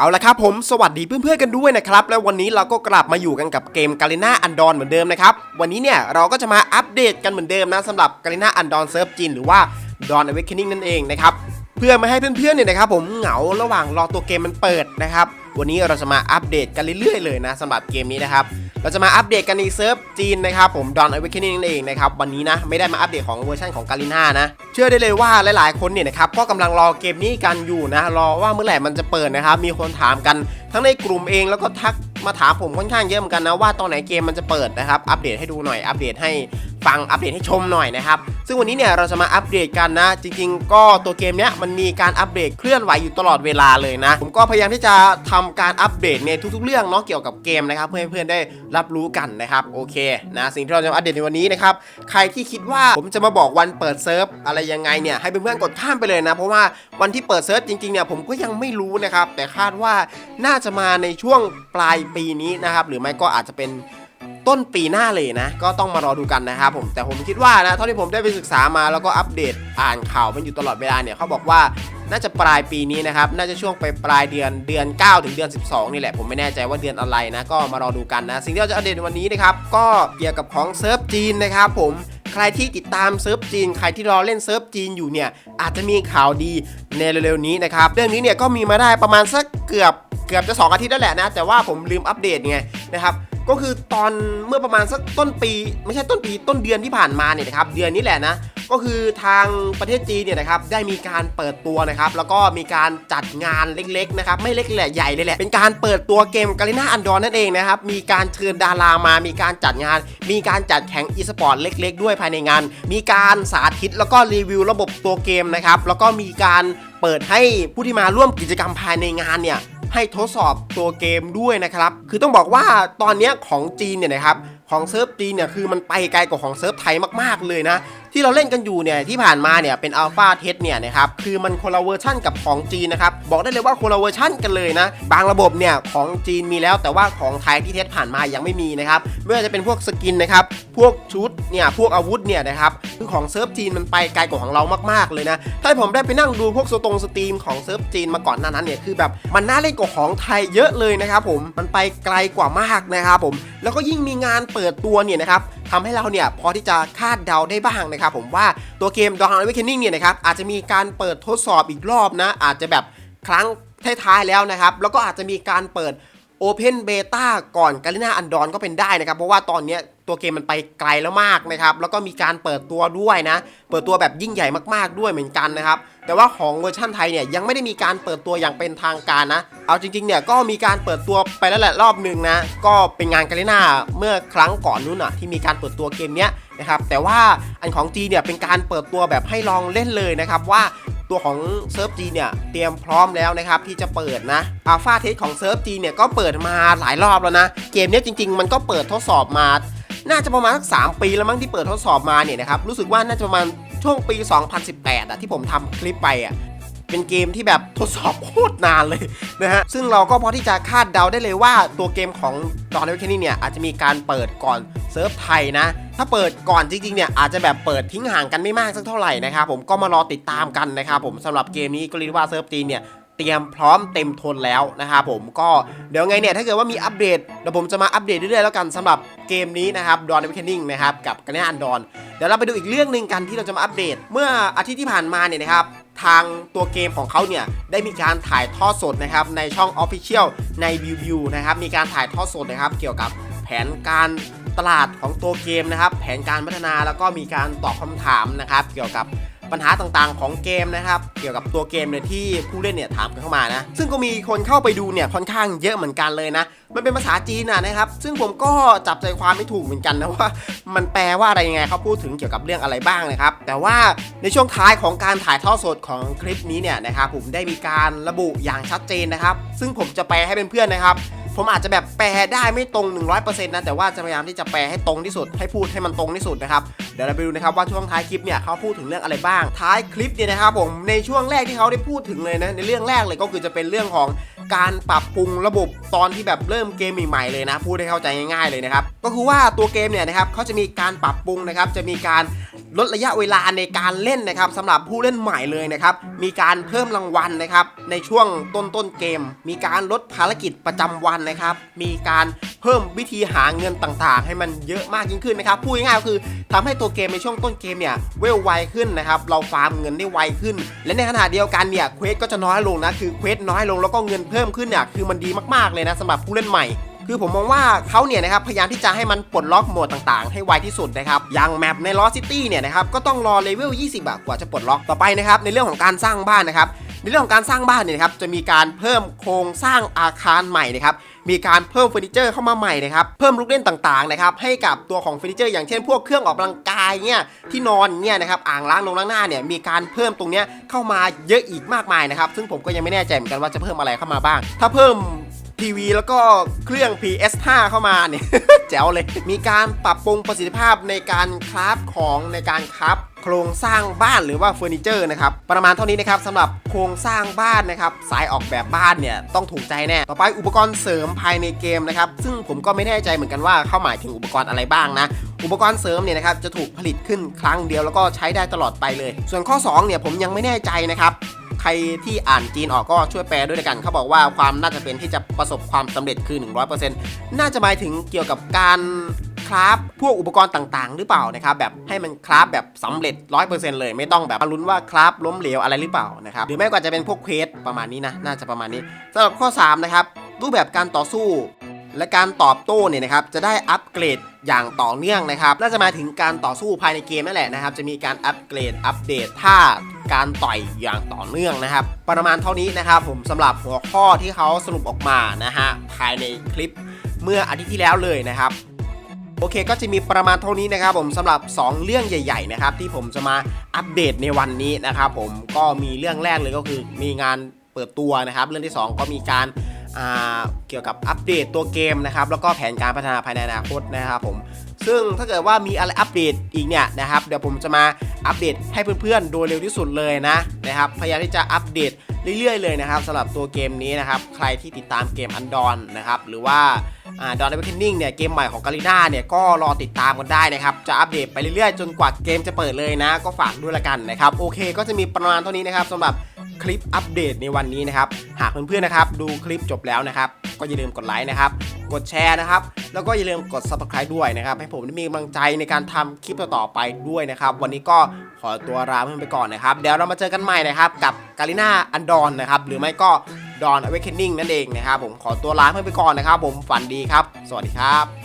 เอาละครับผมสวัสดีเพื่อนๆกันด้วยนะครับ และวันนี้เราก็กลับมาอยู่กันกับเกมกาลิน่าอันดอนเหมือนเดิมนะครับ วันนี้เนี่ยเราก็จะมาอัปเดตกันเหมือนเดิมนะสำหรับกาลิน่าอันดอนเซิร์ฟจีนหรือว่า Dawn Awakening นั่นเองนะครับ เพื่อไม่ให้เพื่อนๆเนี่ยนะครับผมเหงาระหว่างรอตัวเกมมันเปิดนะครับ วันนี้เราจะมาอัปเดตกันเรื่อยๆเลยนะสำหรับเกมนี้นะครับ เราจะมาอัปเดตกันในเซิร์ฟจีนนะครับผมดอนไอวิคเนนั่นเองนะครับวันนี้นะไม่ได้มาอัปเดตของเวอร์ชันของกาลิน่านะ เชื่อได้เลยว่าหลายๆคนเนี่ยนะครับก็กำลังรอเกมนี้กันอยู่นะ รอว่าเมื่อไหร่มันจะเปิดนะครับ มีคนถามกันทั้งในกลุ่มเองแล้วก็ทักมาถามผมค่อนข้างเยอะเหมือนกันนะว่าตอนไหนเกมมันจะเปิดนะครับอัปเดตให้ดูหน่อยอัปเดตให้ ฟังอัปเดตให้ชมหน่อยนะครับ ซึ่งวันนี้เนี่ยเราจะมาอัปเดตกันนะ จริง ๆ ก็ตัวเกมเนี้ยมันมีการอัปเดตเคลื่อนไหวอยู่ตลอดเวลาเลยนะ ผมก็พยายามที่จะทำการอัปเดตในทุกๆ เรื่องเนาะเกี่ยวกับเกมนะครับ เพื่อให้เพื่อนได้รับรู้กันนะครับโอเคนะสิ่งที่เราจะอัปเดตในวันนี้นะครับใครที่คิดว่าผมจะมาบอกวันเปิดเซิร์ฟอะไรยังไงเนี่ยให้เพื่อนๆกดข้ามไปเลยนะ เพราะว่าวันที่เปิดเซิร์ฟจริงๆเนี่ยผมก็ยังไม่รู้นะครับแต่คาดว่าน่าจะมาในช่วงปลายปีนี้นะครับหรือไม่ก็อาจจะเป็น ต้นปีหน้าเลยนะ ก็ต้องมารอดูกันนะครับผมแต่ผมคิดว่านะเท่าที่ผมได้ไปศึกษามาแล้วก็อัปเดตอ่านข่าวมันอยู่ตลอดเวลาเนี่ยเขาบอกว่าน่าจะปลายปีนี้นะครับ น่าจะช่วงไปปลายเดือนเดือน 9 ถึงเดือน 12 นี่แหละ ผมไม่แน่ใจว่าเดือนอะไรนะ ก็มารอดูกันนะ สิ่งที่เราจะอัปเดตวันนี้นะครับ ก็เกี่ยวกับของเซิร์ฟจีนนะครับผมใครที่ติดตามเซิร์ฟจีน ใครที่รอเล่นเซิร์ฟจีนอยู่เนี่ย อาจจะมีข่าวดีในเร็วๆนี้นะครับ เรื่องนี้เนี่ยก็มีมาได้ประมาณสักเกือบเกือบจะ 2 อาทิตย์แล้วแหละนะ แต่ว่าผมลืมอัปเดตไงนะครับ ก็คือตอนเมื่อประมาณสักต้นปี ไม่ใช่ต้นปีต้นเดือนที่ผ่านมาเนี่ยนะครับเดือนนี้แหละนะก็คือทางประเทศจีนเนี่ยนะครับได้มีการเปิดตัวนะครับแล้วก็มีการจัดงานเล็กๆนะครับไม่เล็กแหละใหญ่เลยแหละเป็นการเปิดตัวเกมกาลิน่าอันดอนนั่นเองนะครับมีการเชิญดารามา มีการจัดงาน มีการจัดแข่งอีสปอร์ตเล็ก ๆ ด้วยภายในงาน มีการสาธิตแล้วก็รีวิวระบบตัวเกมนะครับแล้วก็มีการเปิดให้ผู้ที่มาร่วมกิจกรรมภายในงานเนี่ย ให้ทดสอบตัวเกมด้วยนะครับ คือต้องบอกว่าตอนนี้ของจีนเนี่ยนะครับของเซิร์ฟจีนเนี่ยคือมันไปไกลกว่าของเซิร์ฟไทยมากๆเลยนะ ที่เราเล่นกันอยู่เนี่ยที่ผ่านมาเนี่ยเป็นอัลฟาเทสเนี่ยนะครับคือมันคนละเวอร์ชั่นกับของจีนนะครับบอกได้เลยว่าคนละเวอร์ชั่นกันเลยนะ บางระบบเนี่ยของจีนมีแล้วแต่ว่าของไทยที่เทสผ่านมายังไม่มีนะครับไม่ว่าจะเป็นพวกสกินนะครับพวกชุด เนี่ยพวกอาวุธเนี่ยนะครับคือของเซิร์ฟจีนมันไปไกลกว่าของเรามากๆเลยนะถ้าผมได้ไปนั่งดูพวกสตรงสตรีมของเซิร์ฟจีนมาก่อนหน้านั้นเนี่ยคือแบบมันน่าเล่นกว่าของไทยเยอะเลยนะครับผมมันไปไกลกว่ามากนะครับผมแล้วก็ยิ่งมีงานเปิดตัวเนี่ยนะครับทำให้เราเนี่ยพอที่จะคาดเดาได้บ้างนะครับผมว่าตัวเกม Dawn Awakening เนี่ยนะครับอาจจะมีการเปิดทดสอบอีกรอบนะ อาจจะแบบครั้งท้ายๆแล้วนะครับ แล้วก็อาจจะมีการเปิด Open Beta ก่อนกาลิน่าอันดอนก็เป็นได้นะครับ เพราะว่าตอนนี้ตัวเกมมันไปไกลแล้วมากนะครับ แล้วก็มีการเปิดตัวด้วยนะ เปิดตัวแบบยิ่งใหญ่มากๆด้วยเหมือนกันนะครับ แต่ว่าของเวอร์ชั่นไทยเนี่ยยังไม่ได้มีการเปิดตัวอย่างเป็นทางการนะ เอาจริงๆเนี่ยก็มีการเปิดตัวไปแล้วแหละรอบหนึ่งนะ ก็เป็นงานกาลิน่าเมื่อครั้งก่อนนู้นอะที่มีการเปิดตัวเกมเนี้ยนะครับแต่ว่าอันของจีเนี่ยเป็นการเปิดตัวแบบให้ลองเล่นเลยนะครับว่า ตัวของเซิร์ฟจีเนี่ยเตรียมพร้อมแล้วนะครับที่จะเปิดนะอัลฟาเทสของเซิร์ฟจีเนี่ยก็เปิดมาหลายรอบแล้วนะ เกมนี้จริง ๆ มันก็เปิดทดสอบมา น่าจะประมาณสักสปีแล้วมั้งที่เปิดทดสอบมาเนี่ยนะครับรู้สึกว่าน่าจะประมาณช่วงปี 2018อะที่ผมทำคลิปไปอะเป็นเกมที่แบบทดสอบโคตรนานเลยนะฮะ ซึ่งเราก็พอที่จะคาดเดาได้เลยว่าตัวเกมของ Dawn Awakening เนี่ยอาจจะมีการเปิดก่อนเซิร์ฟไทยนะ ถ้าเปิดก่อนจริงๆเนี่ยอาจจะแบบเปิดทิ้งห่างกันไม่มากสักเท่าไหร่นะครับผมก็มารอติดตามกันนะครับผมสำหรับเกมนี้ก็เรียกว่าเซิร์ฟจีนเนี่ยเตรียมพร้อมเต็มทนแล้วนะครับผมก็เดี๋ยวไงเนี่ยถ้าเกิดว่ามีอัปเดตเดี๋ยวผมจะมาอัปเดตเรื่อยๆแล้วกันสำหรับเกมนี้นะครับ Dawn Awakening นะครับกับกันแนอันดอนเดี๋ยวเราไปดูอีกเรื่องหนึ่งกันที่เราจะมาอัปเดต เมื่ออาทิตย์ที่ผ่านมาเนี่ยนะครับทางตัวเกมของเขาเนี่ยได้มีการถ่ายทอดสดนะครับในช่อง Official ใน View View นะครับมีการถ่ายทอดสดนะครับเกี่ยวกับแผนการ ตลาดของตัวเกมนะครับ แผนการพัฒนาแล้วก็มีการตอบคำถามนะครับ เกี่ยวกับปัญหาต่างๆ ของเกมนะครับ เกี่ยวกับตัวเกมเนี่ยที่ผู้เล่นเนี่ยถามกันเข้ามานะ ซึ่งก็มีคนเข้าไปดูเนี่ยค่อนข้างเยอะเหมือนกันเลยนะ มันเป็นภาษาจีนนะครับ ซึ่งผมก็จับใจความไม่ถูกเหมือนกันนะว่า มันแปลว่าอะไรยังไงเขาพูดถึงเกี่ยวกับเรื่องอะไรบ้างนะครับ แต่ว่าในช่วงท้ายของการถ่ายทอดสดของคลิปนี้เนี่ยนะครับผมได้มีการระบุอย่างชัดเจนนะครับ ซึ่งผมจะแปลให้เพื่อนๆนะครับ ผมอาจจะแบบแปลได้ไม่ตรง 100%นะแต่ว่าจะพยายามที่จะแปลให้ตรงที่สุด ให้พูดให้มันตรงที่สุดนะครับเดี๋ยวเราไปดูนะครับว่าช่วงท้ายคลิปเนี่ยเขาพูดถึงเรื่องอะไรบ้าง ท้ายคลิปเนี่ยนะครับผมในช่วงแรกที่เขาได้พูดถึงเลยนะในเรื่องแรกเลยก็คือจะเป็นเรื่องของการปรับปรุงระบบตอนที่แบบเริ่มเกมใหม่ๆเลยนะพูดให้เข้าใจง่ายๆเลยนะครับก็คือว่าตัวเกมเนี่ยนะครับเขาจะมีการปรับปรุงนะครับจะมีการลดระยะเวลาในการเล่นนะครับสำหรับผู้เล่นใหม่เลยนะครับมีการเพิ่มรางวัลนะครับในช่วงต้นๆเกม มีการลดภารกิจประจำวันนะครับ มีการเพิ่มวิธีหาเงินต่างๆ ให้มันเยอะมากยิ่งขึ้นนะครับ พูดง่ายๆก็คือทำให้ตัวเกมในช่วงต้นเกมเนี่ยเวลไวขึ้นนะครับ เราฟาร์มเงินได้ไวขึ้น และในขณะเดียวกันเนี่ยเควสก็จะน้อยลงนะ คือเควสน้อยลงแล้วก็เงินเพิ่มขึ้นเนี่ยคือมันดีมากๆเลยนะสำหรับผู้เล่นใหม่คือผมมองว่าเขาเนี่ยนะครับพยายามที่จะให้มันปลดล็อกโหมดต่างๆ ให้ไวที่สุดนะครับอย่างแมปในลอสซิตี้เนี่ยนะครับก็ต้องรอเลเวล 20อะกว่าจะปลดล็อกต่อไปนะครับในเรื่องของการสร้างบ้านนะครับ ในเรื่องของการสร้างบ้านเนี่ยนะครับจะมีการเพิ่มโครงสร้างอาคารใหม่นะครับมีการเพิ่มเฟอร์นิเจอร์เข้ามาใหม่นะครับเพิ่มลูกเล่นต่างๆนะครับให้กับตัวของเฟอร์นิเจอร์อย่างเช่นพวกเครื่องออกกำลังกายเนี่ยที่นอนเนี่ยนะครับอ่างล้างนงล้างหน้าเนี่ยมีการเพิ่มตรงเนี้ยเข้ามาเยอะอีกมากมายนะครับซึ่งผมก็ยังไม่แน่ใจเหมือนกันว่าจะเพิ่มอะไรเข้ามาบ้าง ถ้าเพิ่ม ทีวีแล้วก็เครื่อง PS5 เข้ามาเนี่ย แจ๋วเลย มีการปรับปรุงประสิทธิภาพในการคราฟของในการคราฟโครงสร้างบ้านหรือว่าเฟอร์นิเจอร์นะครับ ประมาณเท่านี้นะครับสำหรับโครงสร้างบ้านนะครับ สายออกแบบบ้านเนี่ย ต้องถูกใจแน่ ต่อไปอุปกรณ์เสริมภายในเกมนะครับ ซึ่งผมก็ไม่แน่ใจเหมือนกันว่าเข้าหมายถึงอุปกรณ์อะไรบ้างนะ อุปกรณ์เสริมเนี่ยนะครับจะถูกผลิตขึ้นครั้งเดียวแล้วก็ใช้ได้ตลอดไปเลย ส่วนข้อ2เนี่ยผมยังไม่แน่ใจนะครับ ใครที่อ่านจีนออกก็ช่วยแปลด้วยกัน เขาบอกว่าความน่าจะเป็นที่จะประสบความสำเร็จคือ 100%น่าจะหมายถึงเกี่ยวกับการคราฟพวกอุปกรณ์ต่างๆ หรือเปล่านะครับแบบให้มันคราฟแบบสำเร็จ 100%เลยไม่ต้องแบบลุ้นว่าคราฟล้มเหลวอะไรหรือเปล่านะครับหรือไม่ก็จะเป็นพวกเควสประมาณนี้นะน่าจะประมาณนี้สำหรับข้อ3นะครับรูปแบบการต่อสู้และการตอบโต้เนี่ยนะครับจะได้อัปเกรดอย่างต่อเนื่องนะครับน่าจะมาถึงการต่อสู้ภายในเกมนั่นแหละนะครับ จะมีการอัปเกรดอัปเดตท่า การต่อยอย่างต่อเนื่องนะครับ ประมาณเท่านี้นะครับผมสำหรับหัวข้อที่เขาสรุปออกมานะฮะภายในคลิปเมื่ออาทิตย์ที่แล้วเลยนะครับโอเคก็จะมีประมาณเท่านี้นะครับผมสำหรับ 2 เรื่องใหญ่ ๆ นะครับ ที่ผมจะมาอัปเดตในวันนี้นะครับผมก็มีเรื่องแรกเลยก็คือมีงานเปิดตัวนะครับ เรื่องที่ 2 ก็มีการเกี่ยวกับอัปเดตตัวเกมนะครับแล้วก็แผนการพัฒนาภายในอนาคตนะครับผม ซึ่งถ้าเกิดว่ามีอะไรอัปเดตอีกเนี่ยนะครับเดี๋ยวผมจะมาอัปเดตให้เพื่อนๆ โดยเร็วที่สุดเลยนะนะครับพยายามที่จะอัปเดตเรื่อยๆเลยนะครับสำหรับตัวเกมนี้นะครับใครที่ติดตามเกมอันดอนนะครับหรือว่าดอนเอเวอร์เคนนิ่งเนี่ยเกมใหม่ของกาลิน่าเนี่ยก็รอติดตามกันได้นะครับจะอัปเดตไปเรื่อยๆ จนกว่าเกมจะเปิดเลยนะ ก็ฝากด้วยละกันนะครับโอเค ก็จะมีประมาณเท่านี้นะครับสำหรับ คลิปอัปเดตในวันนี้นะครับ หากเพื่อนๆนะครับ ดูคลิปจบแล้วนะครับ ก็อย่าลืมกดไลค์นะครับ กดแชร์นะครับ แล้วก็อย่าลืมกด subscribe ด้วยนะครับ ให้ผมได้มีกำลังใจในการทำคลิปต่อๆไปด้วยนะครับ วันนี้ก็ขอตัวลาเพื่อนไปก่อนนะครับ เดี๋ยวเรามาเจอกันใหม่นะครับกับกาลิน่าอันดอนนะครับ หรือไม่ก็ดอนอเวคเคนนิ่งนั่นเองนะครับ ผมขอตัวลาเพื่อนไปก่อนนะครับ ผมฝันดีครับ สวัสดีครับ